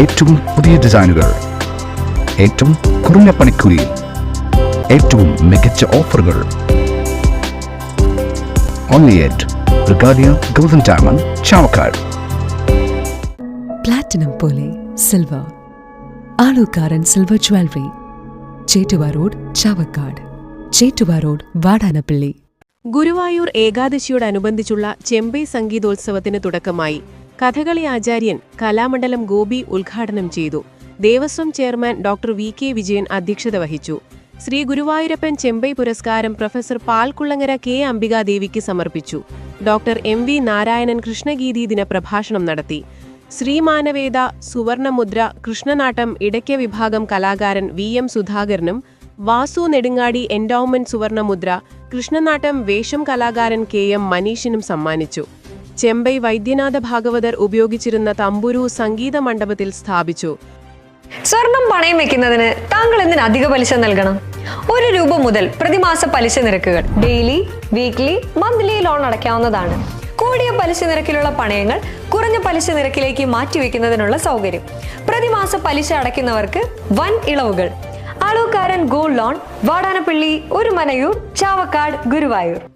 ഏറ്റവും പുതിയ ഡിസൈനുകൾ. ഏറ്റവും കുറഞ്ഞ പണിക്കൂലിയിൽ ഏറ്റവും മികച്ച ഓഫറുകൾ. Only at Regalia Golden Diamond Chavakkad platinum പോലെ silver Alukkaran silver jewellery Chettuva road Chavakkad Chettuva road Vadanappally Guruvayur ഏകാദശിയോടനുബന്ധിച്ചുള്ള Chembai സംഗീതോത്സവത്തിന് തുടക്കമായി. കഥകളി ആചാര്യൻ കലാമണ്ഡലം ഗോപി ഉദ്ഘാടനം ചെയ്തു. Devaswom chairman doctor V K Vijayan അധ്യക്ഷത വഹിച്ചു. ശ്രീ ഗുരുവായൂരപ്പൻ ചെമ്പൈ പുരസ്കാരം പ്രൊഫസർ പാൽക്കുള്ളങ്ങര കെ അംബികാദേവിക്ക് സമർപ്പിച്ചു. Doctor M V Narayanan Krishnageethi ദിന പ്രഭാഷണം നടത്തി ശ്രീമാനവേദ സുവർണമുദ്ര കൃഷ്ണനാട്ടം ഇടയ്ക്ക വിഭാഗം കലാകാരൻ വി എം സുധാകരനും വാസു നെടുങ്ങാടി എൻഡോവ്മെന്റ് സുവർണമുദ്ര കൃഷ്ണനാട്ടം വേഷം കലാകാരൻ കെ എം മനീഷിനും സമ്മാനിച്ചു. ചെമ്പൈ വൈദ്യനാഥ ഭാഗവതർ ഉപയോഗിച്ചിരുന്ന തമ്പുരു സംഗീത മണ്ഡപത്തിൽ സ്ഥാപിച്ചു. സ്വർണം പണയം വെക്കുന്നതിന് താങ്കൾ എന്തിന് അധിക പലിശ നൽകണം? ഒരു രൂപ മുതൽ പ്രതിമാസ പലിശ നിരക്കുകൾ ഡെയിലി വീക്ക്ലി മന്ത്ലി ലോൺ അടയ്ക്കാവുന്നതാണ്. കൂടിയ പലിശ നിരക്കിലുള്ള പണയങ്ങൾ കുറഞ്ഞ പലിശ നിരക്കിലേക്ക് മാറ്റിവെക്കുന്നതിനുള്ള സൗകര്യം. പ്രതിമാസ പലിശ അടയ്ക്കുന്നവർക്ക് വൻ ഇളവുകൾ. ആളൂക്കാരൻ ഗോൾഡ് ലോൺ വാടാനപ്പള്ളി ഒരു മനയൂർ ചാവക്കാട് ഗുരുവായൂർ.